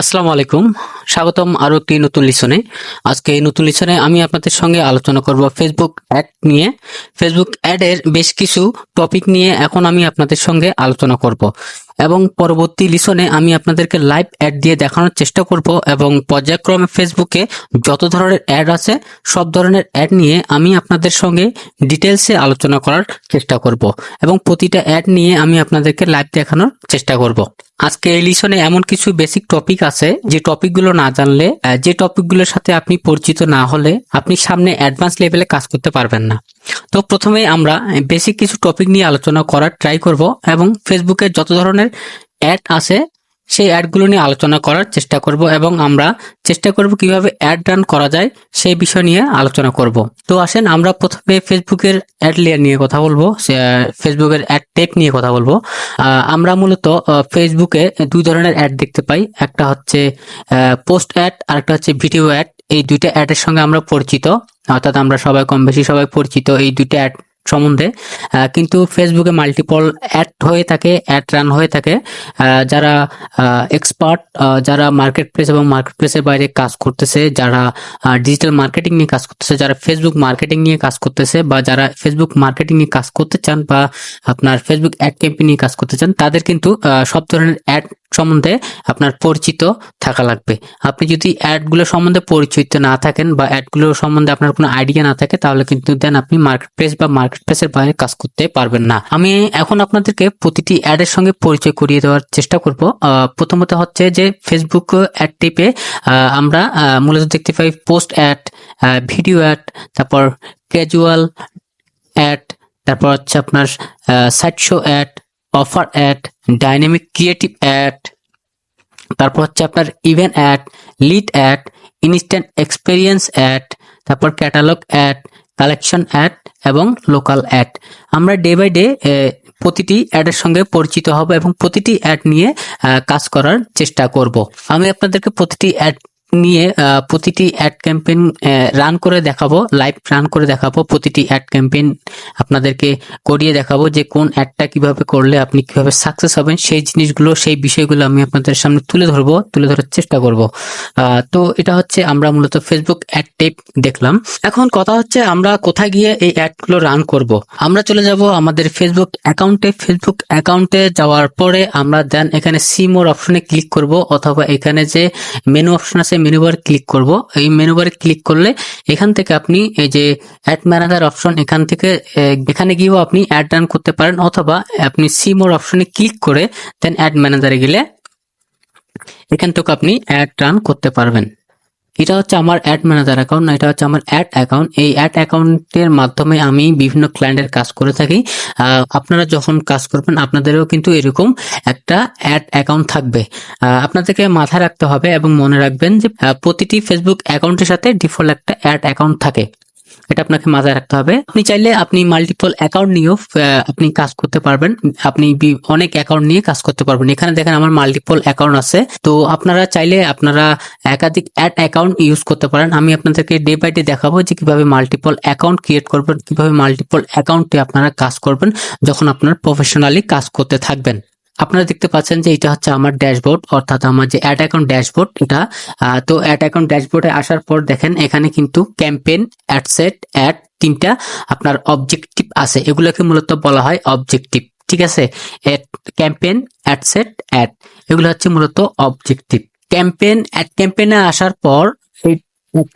আসসালামু আলাইকুম। স্বাগতম আরও একটি নতুন লিসনে। আজকে এই নতুন লিসনে আমি আপনাদের সঙ্গে আলোচনা করব ফেসবুক অ্যাড নিয়ে। ফেসবুক অ্যাডের বেশ কিছু টপিক নিয়ে এখন আমি আপনাদের সঙ্গে আলোচনা করব। এবং পরবর্তী লিসনে আমি আপনাদেরকে লাইভ অ্যাড দিয়ে দেখানোর চেষ্টা করব এবং পর্যায়ক্রমে ফেসবুকে যত ধরনের অ্যাড আছে, সব ধরনের অ্যাড নিয়ে আমি আপনাদের সঙ্গে ডিটেলসে আলোচনা করার চেষ্টা করব এবং প্রতিটা অ্যাড নিয়ে আমি আপনাদেরকে লাইভ দেখানোর চেষ্টা করব। আজকে এই লিসনে এমন কিছু বেসিক টপিক আছে, যে টপিকগুলো না জানলে যে টপিকগুলোর সাথে আপনি পরিচিত না হলে আপনি সামনে অ্যাডভান্স লেভেলে কাজ করতে পারবেন না। তো প্রথমে আমরা বেসিক কিছু টপিক নিয়ে আলোচনা করার ট্রাই করব এবং ফেসবুকে যত ধরনের অ্যাড আছে, সেই অ্যাডগুলো নিয়ে আলোচনা করার চেষ্টা করব এবং আমরা চেষ্টা করব কীভাবে অ্যাড রান করা যায়, সেই বিষয় নিয়ে আলোচনা করব। তো আসেন, আমরা প্রথমে ফেসবুকের অ্যাড লেয়ার নিয়ে কথা বলব ফেসবুকের অ্যাড টেপ নিয়ে কথা বলব। আমরা মূলত ফেসবুকে দুই ধরনের অ্যাড দেখতে পাই, একটা হচ্ছে পোস্ট অ্যাড আর একটা হচ্ছে ভিডিও অ্যাড এই দুইটা অ্যাডের সঙ্গে আমরা পরিচিত। অর্থাৎ আমরা সবাই কম বেশি সবাই পরিচিত এই দুইটা অ্যাড সম্বন্ধে। কিন্তু ফেসবুকে মাল্টিপল অ্যাড হয়ে থাকে অ্যাড রান হয়ে থাকে। যারা এক্সপার্ট যারা মার্কেট প্লেস এবং মার্কেট প্লেসের বাইরে কাজ করতেছে, যারা ডিজিটাল মার্কেটিং নিয়ে কাজ করতেছে, যারা ফেসবুক মার্কেটিং নিয়ে কাজ করতেছে বা যারা ফেসবুক মার্কেটিং নিয়ে কাজ করতে চান বা আপনার ফেসবুক অ্যাড ক্যাম্পেইন নিয়ে কাজ করতে চান, তাদের কিন্তু সব ধরনের অ্যাড সম্বন্ধে আপনার পরিচিত থাকা লাগবে। আপনি যদি অ্যাডগুলো সম্বন্ধে পরিচিত না থাকেন বা অ্যাডগুলো সম্বন্ধে আপনার কোনো আইডিয়া না থাকে, তাহলে কিন্তু দেন আপনি মার্কেট প্লেস বা মার্কেট প্লেসের বাইরে কাজ করতে পারবেন না। আমি এখন আপনাদেরকে প্রতিটি অ্যাডের সঙ্গে পরিচয় করিয়ে দেওয়ার চেষ্টা করব। প্রথমত হচ্ছে যে ফেসবুক অ্যাড টিপে আমরা মূলত দেখতে পাই পোস্ট অ্যাড ভিডিও অ্যাড তারপর ক্যাজুয়াল অ্যাড তারপর হচ্ছে আপনার site show ad offer ad dynamic creative ad তারপর হচ্ছে আপনার event ad lead ad instant experience ad তারপর ক্যাটালগ অ্যাড কালেকশন অ্যাড এবং লোকাল অ্যাড আমরা ডে বাই ডে প্রতিটি অ্যাডের সঙ্গে পরিচিত হব এবং প্রতিটি অ্যাড নিয়ে কাজ করার চেষ্টা করব। আমি আপনাদেরকে প্রতিটি অ্যাড নিয়ে প্রতিটি অ্যাড ক্যাম্পেইন রান করে দেখাবো লাইভ রান করে দেখাবো, প্রতিটি অ্যাড ক্যাম্পেইন আপনাদেরকে করিয়ে দেখাবো যে কোন অ্যাডটা কীভাবে করলে আপনি কীভাবে সাকসেস হবেন, সেই জিনিসগুলো, সেই বিষয়গুলো আমি আপনাদের সামনে তুলে ধরবো, তুলে ধরার চেষ্টা করব। তো এটা হচ্ছে আমরা মূলত ফেসবুক অ্যাড টেপ দেখলাম। এখন কথা হচ্ছে আমরা কোথায় গিয়ে এই অ্যাডগুলো রান করব। আমরা চলে যাব আমাদের ফেসবুক অ্যাকাউন্টে ফেসবুক অ্যাকাউন্টে যাওয়ার পরে আমরা দেন এখানে সি মোর অপশনে ক্লিক করব, অথবা এখানে যে মেনু অপশন আছে মেনু বার ক্লিক করব। এই মেনু বারে ক্লিক করলে এখান থেকে আপনি এই যে অ্যাড ম্যানেজার অপশন এখান থেকে এখানে গিয়েও আপনি অ্যাড রান করতে পারেন অথবা আপনি সি মোর অপশনে ক্লিক করে দেন অ্যাড ম্যানেজারে গেলে এখান থেকে আপনি অ্যাড রান করতে পারবেন। এটা হচ্ছে আমার অ্যাড ম্যানেজার অ্যাকাউন্ট এটা হচ্ছে আমার অ্যাড অ্যাকাউন্ট এই অ্যাড অ্যাকাউন্টের মাধ্যমে আমি বিভিন্ন ক্লায়েন্টের কাজ করে থাকি। আপনারা যখন কাজ করবেন, আপনাদেরও কিন্তু এরকম একটা অ্যাড অ্যাকাউন্ট থাকবে। আপনাদেরকে মাথায় রাখতে হবে এবং মনে রাখবেন যে প্রতিটি ফেসবুক অ্যাকাউন্টের সাথে ডিফল্ট একটা অ্যাড অ্যাকাউন্ট থাকে। এটা আপনাকে মাথায় রাখতে হবে। আপনি চাইলে আপনি মাল্টিপল অ্যাকাউন্ট নিয়েও আপনি কাজ করতে পারবেন। আপনি অনেক অ্যাকাউন্ট নিয়ে কাজ করতে পারবেন। এখানে দেখেন আমার মাল্টিপল অ্যাকাউন্ট আছে। তো আপনারা চাইলে আপনারা একাধিক অ্যাড অ্যাকাউন্ট ইউজ করতে পারেন। আমি আপনাদেরকে ডে বাই ডে দেখাবো যে কীভাবে মাল্টিপল অ্যাকাউন্ট ক্রিয়েট করবেন, কীভাবে মাল্টিপল অ্যাকাউন্টে আপনারা কাজ করবেন, যখন আপনারা প্রফেশনালি কাজ করতে থাকবেন। আপনারা দেখতে পাচ্ছেন যে এটা হচ্ছে আমার ড্যাশবোর্ড, অর্থাৎ আমার যে অ্যাড অ্যাকাউন্ট ড্যাশবোর্ড এটা। তো অ্যাড অ্যাকাউন্ট ড্যাশবোর্ডে আসার পর দেখেন, এখানে কিন্তু ক্যাম্পেইন, অ্যাডসেট, অ্যাড তিনটা আপনার অবজেক্টিভ আছে। এগুলোকে মূলত বলা হয় অবজেক্টিভ, ঠিক আছে? Campaign, ad set, ad. এগুলো হচ্ছে মূলত অবজেক্টিভ। ক্যাম্পেইন, অ্যাড ক্যাম্পেইনে আসার পর, এই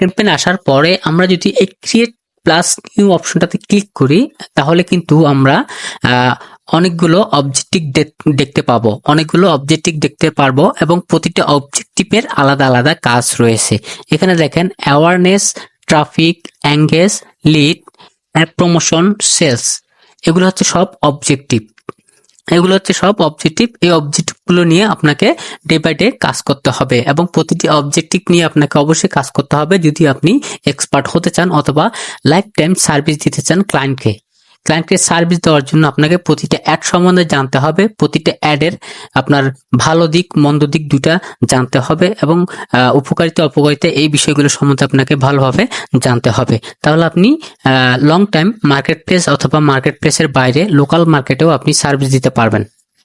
ক্যাম্পেইন আসার পরে আমরা যদি এই ক্রিয়েট প্লাস নিউ অপশনটাতে ক্লিক করি, তাহলে কিন্তু আমরা অনেকগুলো অবজেক্টিভ দেখতে পাবো। অনেকগুলো অবজেক্টিভ দেখতে পারব এবং প্রতিটা অবজেক্টিভের আলাদা আলাদা কাজ রয়েছে। এখানে দেখেন awareness traffic engage lead promotion sales এগুলো হচ্ছে সব অবজেক্টিভ এগুলো হচ্ছে সব অবজেক্টিভ এই অবজেক্টিভগুলো নিয়ে আপনাকে ডে বাই ডে কাজ করতে হবে এবং প্রতিটি অবজেক্টিভ নিয়ে আপনাকে অবশ্যই কাজ করতে হবে যদি আপনি এক্সপার্ট হতে চান অথবা লাইফ টাইম সার্ভিস দিতে চান ক্লায়েন্টকে ক্লায়েন্টকে সার্ভিস দেওয়ার জন্য আপনাকে প্রতিটা অ্যাড সম্বন্ধে জানতে হবে। প্রতিটা অ্যাডের আপনার ভালো দিক, মন্দ দিক দুটা জানতে হবে এবং উপকারিতা, অপকারিতা এই বিষয়গুলো সম্বন্ধে আপনাকে ভালোভাবে জানতে হবে। তাহলে আপনি লং টাইম মার্কেট প্লেস অথবা মার্কেট প্লেসের বাইরে লোকাল মার্কেটেও আপনি সার্ভিস দিতে পারবেন।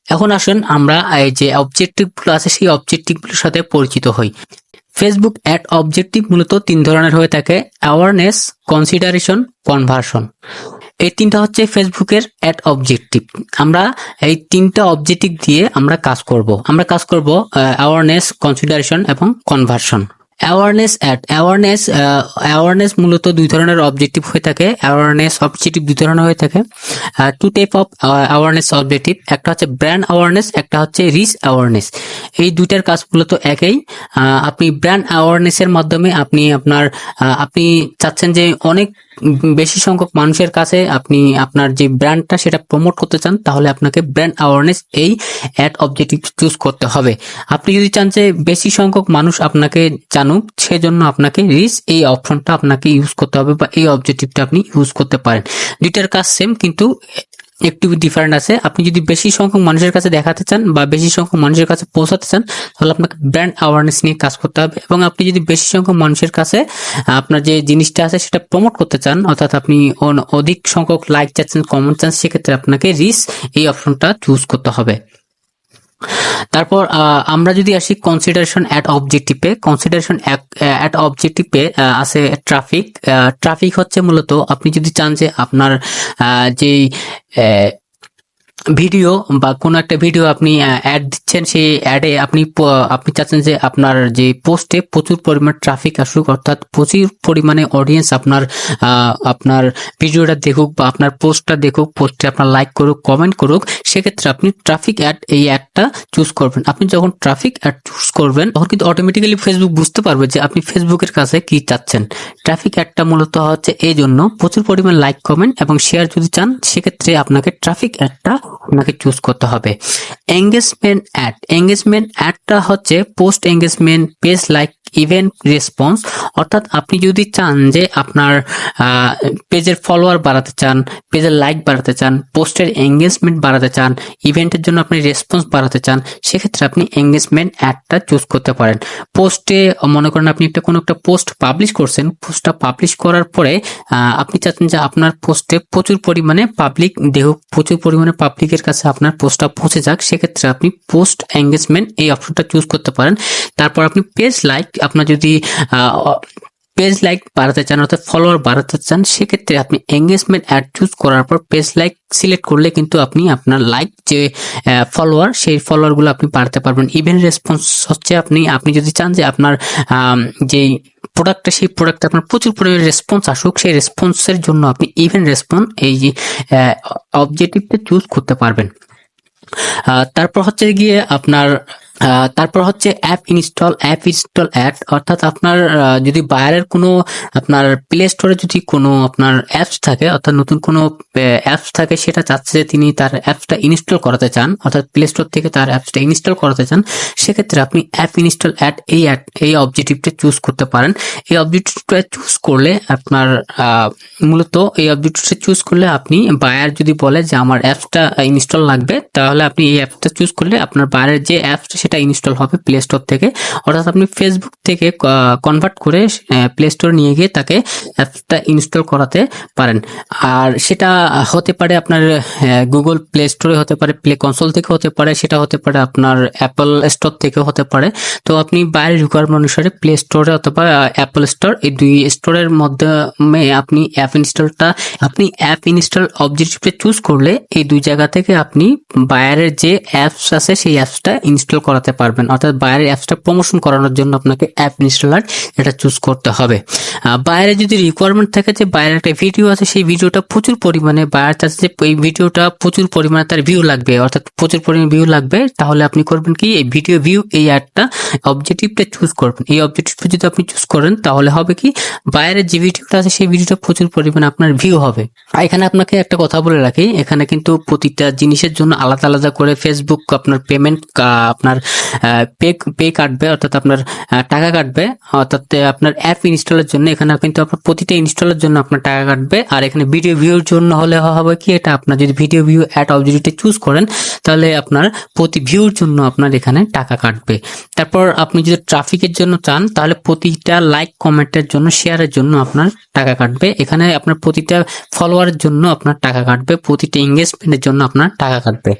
এখন আসুন আমরা এই যে অবজেক্টিভগুলো আছে, সেই অবজেক্টিভগুলোর সাথে পরিচিত হই। ফেসবুক অ্যাড অবজেক্টিভ মূলত তিন ধরনের হয়ে থাকে। অ্যাওয়ারনেস কনসিডারেশন কনভার্সন এই তিনটা হচ্ছে ফেসবুকের অ্যাড অবজেক্টিভ আমরা এই তিনটা অবজেক্টিভ দিয়ে আমরা কাজ করব। আমরা কাজ করব অ্যাওয়ারনেস কনসিডারেশন এবং conversion awareness ad awareness awareness মূলত দুই ধরনের অবজেক্টিভ হয়ে থাকে। অ্যাওয়ারনেস অবজেক্টিভ দুই ধরনের হয়ে থাকে। Two type of awareness objective একটা হচ্ছে ব্র্যান্ড অ্যাওয়ারনেস একটা হচ্ছে রিচ অ্যাওয়ারনেস এই দুইটার কাজ মূলত একই। আপনি ব্র্যান্ড অ্যাওয়ারনেসের মাধ্যমে আপনি আপনার আহ, আপনি চাচ্ছেন যে অনেক বেশি সংখ্যক মানুষের কাছে আপনি আপনার যে ব্র্যান্ডটা সেটা প্রমোট করতে চান তাহলে আপনাকে ব্র্যান্ড অ্যাওয়ারনেস এই অ্যাড অবজেক্টিভ চুজ করতে হবে। আপনি যদি চান যে বেশি সংখ্যক মানুষ আপনাকে জানুক, সেজন্য আপনাকে রিচ এই অপশনটা আপনাকে ইউজ করতে হবে বা এই অবজেক্টিভটা আপনি ইউজ করতে পারেন। দুইটার কাজ সেম কিন্তু একটু ডিফারেন্ট আছে। আপনি যদি বেশি সংখ্যক মানুষের কাছে দেখাতে চান বা বেশি সংখ্যক মানুষের কাছে পৌঁছাতে চান, তাহলে আপনাকে ব্র্যান্ড অ্যাওয়ারনেস নিয়ে কাজ করতে হবে। এবং আপনি যদি বেশি সংখ্যক মানুষের কাছে আপনার যে জিনিসটা আছে সেটা প্রমোট করতে চান, অর্থাৎ আপনি অধিক সংখ্যক লাইক চাচ্ছেন কমেন্ট চান সেক্ষেত্রে আপনাকে রিস এই অপশনটা চুজ করতে হবে। তারপর আমরা যদি আসি কনসিডারেশন অ্যাট অবজেক্টিভে কনসিডারেশন অ্যাট অবজেক্টিভে আছে ট্রাফিক ট্রাফিক হচ্ছে মূলত আপনি যদি চান যে আপনার যেই ভিডিও বা কোনো একটা ভিডিও আপনি অ্যাড দিচ্ছেন, সেই অ্যাডে আপনি আপনি চাচ্ছেন যে আপনার যে পোস্টে প্রচুর পরিমাণ ট্রাফিক আসুক, অর্থাৎ প্রচুর পরিমাণে অডিয়েন্স আপনার আপনার ভিডিওটা দেখুক বা আপনার পোস্টটা দেখুক পোস্টে আপনার লাইক করুক কমেন্ট করুক, সেক্ষেত্রে আপনি ট্রাফিক অ্যাড এই অ্যাডটা চুজ করবেন। আপনি যখন ট্রাফিক অ্যাড চুজ করবেন, তখন কিন্তু অটোমেটিক্যালি ফেসবুক বুঝতে পারবে যে আপনি ফেসবুকের কাছে কি চাচ্ছেন। ট্রাফিক অ্যাডটা মূলত হচ্ছে এই জন্য প্রচুর পরিমাণ লাইক কমেন্ট এবং শেয়ার যদি চান, সেক্ষেত্রে আপনাকে ট্রাফিক অ্যাডটা আপনাকে চুজ করতে হবে। এঙ্গেজমেন্ট অ্যাড এঙ্গেজমেন্ট অ্যাডটা হচ্ছে post engagement page like event response অর্থাৎ আপনি যদি চান যে আপনার পেজের ফলোয়ার বাড়াতে চান, পেজের লাইক বাড়াতে চান পোস্টের এঙ্গেজমেন্ট বাড়াতে চান ইভেন্টের জন্য আপনি রেসপন্স বাড়াতে চান, সেক্ষেত্রে আপনি এঙ্গেজমেন্ট অ্যাডটা চুজ করতে পারেন। পোস্টে মনে করেন আপনি একটা কোনো একটা পোস্ট পাবলিশ করছেন পোস্টটা পাবলিশ করার পরে আপনি চাচ্ছেন যে আপনার পোস্টে প্রচুর পরিমাণে পাবলিক দেখুক, প্রচুর পরিমাণে পাবলিকের কাছে আপনার পোস্টটা পৌঁছে যাক, সেক্ষেত্রে আপনি পোস্ট এঙ্গেজমেন্ট এই অপশনটা চুজ করতে পারেন। তারপর আপনি পেজ লাইক আপনার যদি পেজ লাইক বাড়াতে চান অর্থাৎ ফলোয়ার বাড়াতে চান সেক্ষেত্রে আপনি এঙ্গেজমেন্ট অ্যাড চুজ করার পর পেজ লাইক সিলেক্ট করলে কিন্তু আপনি আপনার লাইক যে ফলোয়ার সেই ফলোয়ারগুলো আপনি বাড়াতে পারবেন। ইভেন্ট রেসপন্স হচ্ছে আপনি আপনি যদি চান যে আপনার যেই প্রোডাক্টটা সেই প্রোডাক্টে আপনার প্রচুর পরিমাণে রেসপন্স আসুক, সেই রেসপন্সের জন্য আপনি ইভেন্ট রেসপন্স এই যে অবজেক্টিভটা চুজ করতে পারবেন। তারপর হচ্ছে গিয়ে আপনার তারপর হচ্ছে app install app install ad অর্থাৎ আপনার যদি বাইরের কোনো আপনার প্লে স্টোরে যদি কোনো আপনার অ্যাপস থাকে, অর্থাৎ নতুন কোনো অ্যাপস থাকে, সেটা চাচ্ছে যে তিনি তার অ্যাপসটা ইনস্টল করাতে চান, অর্থাৎ প্লে স্টোর থেকে তার অ্যাপসটা ইনস্টল করাতে চান, সেক্ষেত্রে আপনি অ্যাপ ইনস্টল অ্যাড এই অ্যাড এই অবজেক্টিভটা চুজ করতে পারেন। এই অবজেক্টিভটা চুজ করলে আপনার মূলত এই অবজেক্টিভটা চুজ করলে আপনি বায়ার যদি বলে যে আমার অ্যাপসটা ইনস্টল লাগবে, তাহলে আপনি এই অ্যাপটা চুজ করলে আপনার বাইরের যে অ্যাপসটা সেটা ইনস্টল হবে প্লে স্টোর থেকে। অর্থাৎ আপনি ফেসবুক থেকে কনভার্ট করে প্লে স্টোর নিয়ে গিয়ে তাকে অ্যাপসটা ইনস্টল করাতে পারেন। আর সেটা হতে পারে আপনার গুগল প্লে স্টোরে হতে পারে প্লে কনসোল থেকে হতে পারে, সেটা হতে পারে আপনার অ্যাপল স্টোর থেকে হতে পারে। তো আপনি বাইরের রিকোয়ারমেন্ট অনুসারে প্লে স্টোরে অথবা অ্যাপল স্টোর এই দুই স্টোরের মাধ্যমে আপনি অ্যাপ ইনস্টলটা আপনি অ্যাপ ইনস্টল অবজেক্টিভটা চুজ করলে এই দুই জায়গা থেকে আপনি বাইরের যে অ্যাপস আছে, সেই অ্যাপসটা ইনস্টল করাতে পারবেন। অর্থাৎ বাইরের অ্যাপসটা প্রমোশন করানোর জন্য আপনাকে অ্যাপ ইনস্টলার এটা চুজ করতে হবে। বাইরে যদি রিকোয়ারমেন্ট থাকে যে বাইরে একটা ভিডিও আছে, সেই ভিডিওটা প্রচুর পরিমাণে বাইরে চাচ্ছে যে এই ভিডিওটা প্রচুর পরিমাণে তার ভিউ লাগবে। অর্থাৎ প্রচুর পরিমাণে ভিউ লাগবে, তাহলে আপনি করবেন কি? এই ভিডিও ভিউ এই অ্যাডটা অবজেক্টিভটা চুজ করবেন। এই অবজেক্টিভটা যদি আপনি চুজ করেন, তাহলে হবে কি? বাইরের যে ভিডিওটা আছে, সেই ভিডিওটা প্রচুর পরিমাণে আপনার ভিউ হবে। আর এখানে আপনাকে একটা কথা বলে রাখি, এখানে কিন্তু প্রতিটা জিনিসের জন্য আলাদা আলাদা করে ফেসবুক আপনার পেমেন্ট আপনার পে পে কাটবে, অর্থাৎ আপনার টাকা কাটবে, অর্থাৎ আপনার অ্যাপ ইনস্টলের জন্য এখানে কিন্তু আপনার প্রতিটা ইনস্টলের জন্য আপনার টাকা কাটবে। আর এখানে ভিডিও ভিউর জন্য হলে হবে কি এটা, আপনার যদি ভিডিও ভিউ অ্যাড অবজেক্টিভটা চুজ করেন, তাহলে আপনার প্রতি ভিউর জন্য আপনার এখানে টাকা কাটবে। তারপর আপনি যদি ট্রাফিকের জন্য চান, তাহলে প্রতিটা লাইক কমেন্টের জন্য শেয়ারের জন্য আপনার টাকা কাটবে। এখানে আপনার প্রতিটা ফলোয়ারের জন্য আপনার টাকা কাটবে, প্রতিটা এঙ্গেজমেন্টের জন্য আপনার টাকা কাটবে।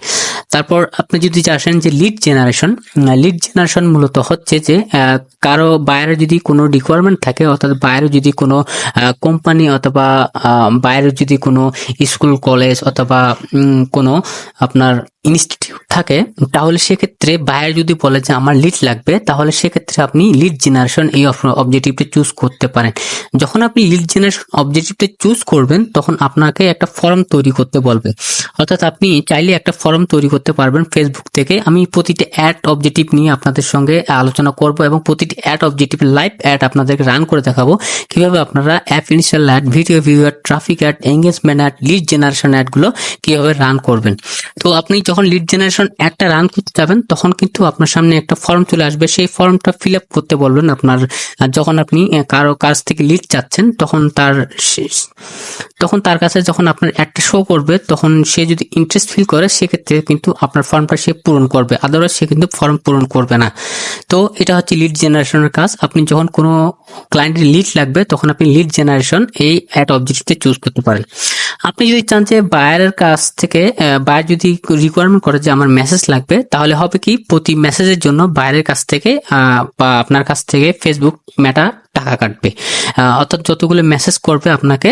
তারপর আপনি যদি আসেন যে লিড জেনারেশন লিড জেনারেশন মূলত হচ্ছে যে কারও বাইরে যদি কোনো রিকোয়ারমেন্ট থাকে, অর্থাৎ বাইরে যদি কোনো কোম্পানি অথবা বাইরে যদি কোনো স্কুল কলেজ অথবা কোনো আপনার ইনস্টিটিউট থাকে, তাহলে সেক্ষেত্রে বাইরে যদি বলে যে আমার লিড লাগবে, তাহলে সেক্ষেত্রে আপনি লিড জেনারেশন এই অবজেক্টিভটা চুজ করতে পারেন। যখন আপনি লিড জেনারেশন অবজেক্টিভটা চুজ করবেন, তখন আপনাকে একটা ফর্ম তৈরি করতে বলবে। অর্থাৎ আপনি চাইলে একটা ফর্ম তৈরি করতে পারবেন ফেসবুক থেকে। আমি প্রতিটি অ্যাড অবজেক্টিভ নিয়ে আপনাদের সঙ্গে আলোচনা করব এবং প্রতিটি অ্যাড অবজেক্টিভ লাইভ অ্যাড আপনাদেরকে রান করে দেখাবো। কীভাবে আপনারা app initial ad video view ad traffic ad engagement ad lead generation অ্যাডগুলো কীভাবে রান করবেন। তো আপনি লিড জেনারেশন একটা রান করতে যাবেন, তখন কিন্তু আপনার সামনে একটা ফর্ম চলে আসবে। সেই ফর্মটা ফিল আপ করতে বলবেন আপনার যখন আপনি কারও কাছ থেকে লিড চাচ্ছেন, তখন তার তখন তার কাছে যখন আপনার একটা শো করবে, তখন সে যদি ইন্টারেস্ট ফিল করে, সেক্ষেত্রে কিন্তু আপনার ফর্মটা সে পূরণ করবে। আদারওয়াইজ সে কিন্তু ফর্ম পূরণ করবে না। তো এটা হচ্ছে লিড জেনারেশনের কাজ। আপনি যখন কোনো ক্লায়েন্টের লিড লাগবে, তখন আপনি লিড জেনারেশন এই অ্যাড অবজেক্টিভতে চুজ করতে পারেন। আপনি যদি চান যে বায়ারের কাছ থেকে বায়ার যদি রিকোয়ারমেন্ট করে যে আমার মেসেজ লাগবে, তাহলে হবে কি, প্রতি মেসেজের জন্য বাইরের কাছ থেকে বা আপনার কাছ থেকে ফেসবুক মেটা টাকা কাটবে। অর্থাৎ যতগুলো মেসেজ করবে আপনাকে,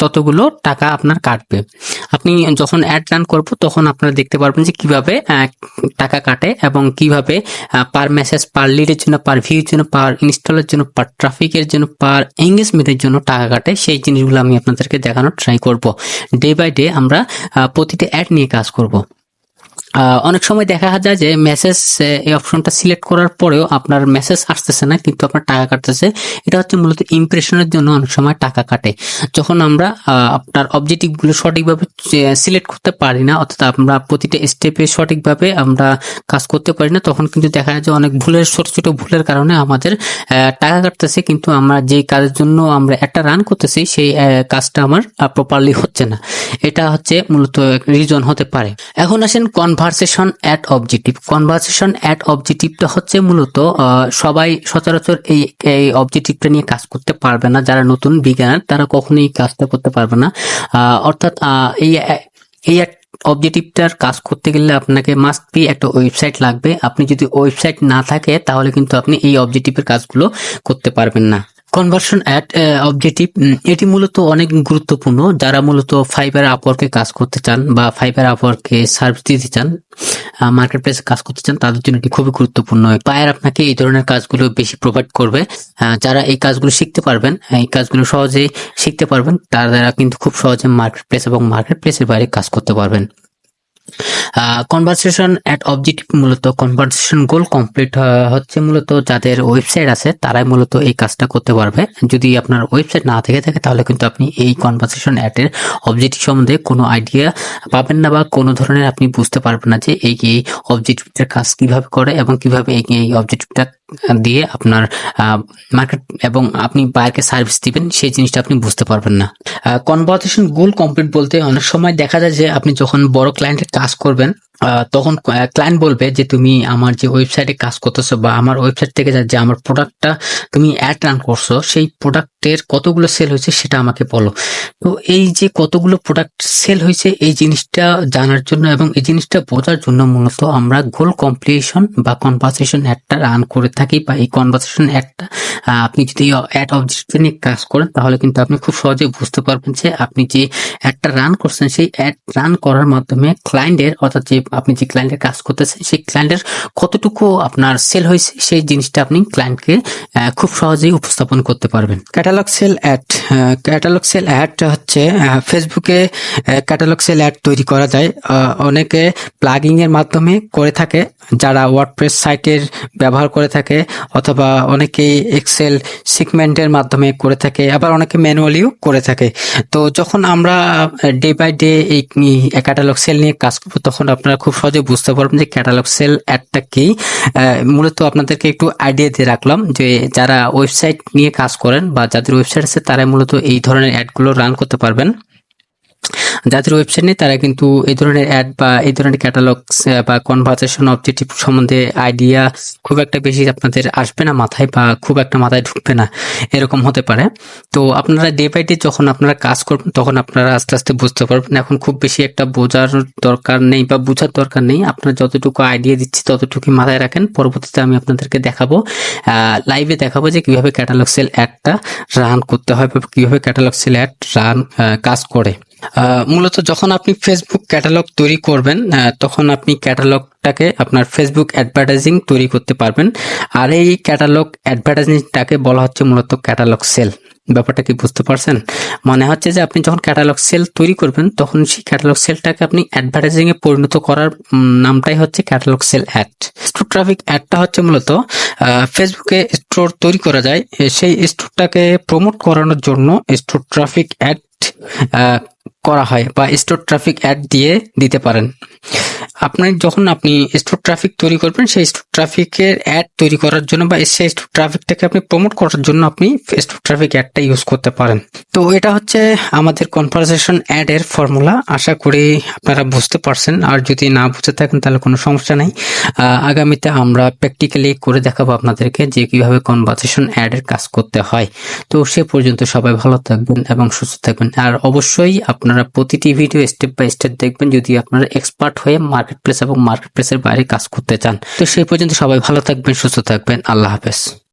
ততগুলো টাকা আপনার কাটবে। আপনি যখন অ্যাড রান করব, তখন আপনারা দেখতে পারবেন যে কীভাবে টাকা কাটে এবং কীভাবে পার মেসেজ পার লিডের জন্য পার ভিউর জন্য পার ইনস্টলের জন্য পার ট্রাফিকের জন্য পার এঙ্গেজমেন্টের জন্য টাকা কাটে। সেই জিনিসগুলো আমি আপনাদেরকে দেখানোর ট্রাই করব। ডে বাই ডে আমরা প্রতিটি অ্যাড নিয়ে কাজ করব। অনেক সময় দেখা যায় যে মেসেজ এই অপশনটা সিলেক্ট করার পরেও আপনার মেসেজ আসতেছে না, কিন্তু আপনার টাকা কাটতেছে। এটা হচ্ছে মূলত ইমপ্রেশনের জন্য অনেক সময় টাকা কাটে। যখন আমরা আপনার অবজেক্টিভগুলো সঠিকভাবে সিলেক্ট করতে পারি না, অর্থাৎ আমরা প্রতিটা স্টেপে সঠিকভাবে আমরা কাজ করতে পারি না, তখন কিন্তু দেখা যায় যে অনেক ভুলের, ছোট ছোট ভুলের কারণে আমাদের টাকা কাটতেছে, কিন্তু আমরা যে কাজের জন্য আমরা একটা রান করতেছি, সেই কাজটা আমার প্রপারলি হচ্ছে না। এটা হচ্ছে মূলত রিজন হতে পারে। এখন আসেন conversation at objective conversation at অবজেক্টিভটা হচ্ছে মূলত সবাই সচরাচর এই এই অবজেক্টিভটা নিয়ে কাজ করতে পারবে না। যারা নতুন বিজ্ঞানের তারা কখনোই কাজটা করতে পারবে না। অর্থাৎ এই এই অবজেক্টিভটার কাজ করতে গেলে আপনাকে মাস্ট বি একটা ওয়েবসাইট লাগবে। আপনি যদি ওয়েবসাইট না থাকে, তাহলে কিন্তু আপনি এই অবজেক্টিভের কাজগুলো করতে পারবেন না। কনভার্সন অ্যাট অবজেক্টিভ এটি মূলত অনেক গুরুত্বপূর্ণ যারা মূলত ফাইবার আপওয়ার্কে কাজ করতে চান বা ফাইবার আপওয়ার্কে সার্ভিস দিতে চান মার্কেট প্লেসে কাজ করতে চান, তাদের জন্য এটি খুবই গুরুত্বপূর্ণ। পায়ের আপনাকে এই ধরনের কাজগুলো বেশি প্রোভাইড করবে। যারা এই কাজগুলো শিখতে পারবেন এই কাজগুলো সহজেই শিখতে পারবেন, তারা কিন্তু খুব সহজে মার্কেট প্লেস এবং মার্কেট প্লেসের বাইরে কাজ করতে পারবেন। কনভারসেশন অ্যাট অবজেক্টিভ মূলত কনভারসেশন গোল কমপ্লিট হচ্ছে মূলত যাদের ওয়েবসাইট আছে তারাই মূলত এই কাজটা করতে পারবে। যদি আপনার ওয়েবসাইট না থেকে থাকে তাহলে কিন্তু আপনি এই কনভারসেশন অ্যাটের অবজেক্টিভ সম্বন্ধে কোনো আইডিয়া পাবেন না বা কোনো ধরনের আপনি বুঝতে পারবেন না যে এই এই অবজেক্টিভটার কাজ কীভাবে করে এবং কীভাবে এই এই অবজেক্টিভটা দিয়ে আপনার মার্কেট এবং আপনি বাইরকে সার্ভিস দিবেন, সেই জিনিসটা আপনি বুঝতে পারবেন না। কনভারসেশন গোল কমপ্লিট বলতে অনেক সময় দেখা যায় যে আপনি যখন বড় ক্লায়েন্টের কাজ করবেন তখন ক্লায়েন্ট বলবে যে তুমি আমার যে ওয়েবসাইটে কাজ করতেছো বা আমার ওয়েবসাইট থেকে যে আমার প্রোডাক্টটা তুমি অ্যাড রান করছ, সেই প্রোডাক্টের কতগুলো সেল হয়েছে সেটা আমাকে বলো। তো এই যে কতগুলো প্রোডাক্ট সেল হয়েছে, এই জিনিসটা জানার জন্য এবং এই জিনিসটা বোঝার জন্য মূলত আমরা গোল কমপ্লিশন বা কনভারসেশন অ্যাডটা রান করে থাকি বা এই কনভারসেশন অ্যাডটা আপনি যদি অ্যাড অবজেক্ট নিয়ে কাজ করেন, তাহলে কিন্তু আপনি খুব সহজে বুঝতে পারবেন যে আপনি যে অ্যাডটা রান করছেন, সেই অ্যাড রান করার মাধ্যমে ক্লায়েন্টের অর্থাৎ যে আপনি যে ক্লায়েন্টের কাজ করতেছেন, সেই ক্লায়েন্টের কতটুকু আপনার সেল হয়েছে, সেই জিনিসটা আপনি ক্লায়েন্টকে খুব সহজেই উপস্থাপন করতে পারবেন। Catalogue sale ad catalogue sale ad হচ্ছে ফেসবুকে ক্যাটালগ সেল অ্যাড তৈরি করা যায়। অনেকে প্লাগিংয়ের মাধ্যমে করে থাকে, যারা ওয়ার্ডপ্রেস সাইটের ব্যবহার করে থাকে। অথবা অনেকে এক্সেল সিগমেন্টের মাধ্যমে করে থাকে, আবার অনেকে ম্যানুয়ালিও করে থাকে। তো যখন আমরা ডে বাই ডে এই ক্যাটালগ সেল নিয়ে কাজ করব, তখন আপনারা খুব সহজে বুঝতে পারবেন যে ক্যাটালগ সেল অ্যাডটা কি। মূলত আপনাদেরকে একটু আইডিয়া দিয়ে রাখলাম যে যারা ওয়েবসাইট নিয়ে কাজ করেন বা যাদের ওয়েবসাইট আছে তারা মূলত এই ধরনের অ্যাডগুলো রান করতে পারবেন। যাদের ওয়েবসাইট নেই, তারা কিন্তু এই ধরনের অ্যাড বা এই ধরনের ক্যাটালগ বা কনভারসেশন অবজেক্টিভ সম্বন্ধে আইডিয়া খুব একটা বেশি আপনাদের আসবে না মাথায় বা খুব একটা মাথায় ঢুকবে না। এরকম হতে পারে। তো আপনারা ডে বাই ডে যখন আপনারা কাজ করবেন, তখন আপনারা আস্তে আস্তে বুঝতে পারবেন। এখন খুব বেশি একটা বোঝার দরকার নেই বা বোঝার দরকার নেই। আপনারা যতটুকু আইডিয়া দিচ্ছি ততটুকুই মাথায় রাখেন। পরবর্তীতে আমি আপনাদেরকে দেখাবো লাইভে দেখাবো যে কীভাবে ক্যাটালগ সেল অ্যাডটা রান করতে হয় বা কীভাবে ক্যাটালগ সেল অ্যাড রান কাজ করে। মূলত যখন আপনি ফেসবুক ক্যাটালগ তৈরি করবেন তখন আপনি ক্যাটালগটাকে আপনার ফেসবুক অ্যাডভার্টাইজিং তৈরি করতে পারবেন। আর এই ক্যাটালগ অ্যাডভার্টাইজিংটাকে বলা হচ্ছে মূলত ক্যাটালগ সেল ব্যাপারটা কি বুঝতে পারছেন? মনে হচ্ছে যে আপনি যখন ক্যাটালগ সেল তৈরি করবেন, তখন সেই ক্যাটালগ সেলটাকে আপনি অ্যাডভার্টাইজিং এ পরিণত করার নামটাই হচ্ছে catalogue sale ad store traffic অ্যাডটা হচ্ছে মূলত ফেসবুকে স্টোর তৈরি করা যায়। সেই স্টোরটাকে প্রমোট করানোর জন্য স্টোর ট্রাফিক অ্যাড করা হয় বা স্টোর ট্রাফিক অ্যাড দিয়ে দিতে পারেন। আপনি যখন আপনি স্টোর ট্রাফিক তৈরি করবেন, সেই স্টোর ট্রাফিকের অ্যাড তৈরি করার জন্য বা সেই স্টোর ট্রাফিকটাকে আপনি প্রমোট করার জন্য আপনি স্টোর ট্রাফিক অ্যাডটা ইউজ করতে পারেন। তো এটা হচ্ছে আমাদের কনভারসেশন অ্যাড এর ফর্মুলা আশা করি আপনারা বুঝতে পারছেন। আর যদি না বুঝতে থাকেন, তাহলে কোনো সমস্যা নাই। আগামীতে আমরা প্র্যাকটিক্যালি করে দেখাবো আপনাদেরকে যে কীভাবে কনভারসেশন অ্যাড এর কাজ করতে হয়। তো সে পর্যন্ত সবাই ভালো থাকবেন এবং সুস্থ থাকবেন। আর অবশ্যই আপনারা প্রতিটি ভিডিও স্টেপ বাই স্টেপ দেখবেন। যদি আপনারা এক্সপার্ট হয়ে মার্কেট প্লেস এবং মার্কেট প্লেসের বাইরে কাজ করতে চান। তো সেই পর্যন্ত সবাই ভালো থাকবেন, সুস্থ থাকবেন। আল্লাহ হাফেজ।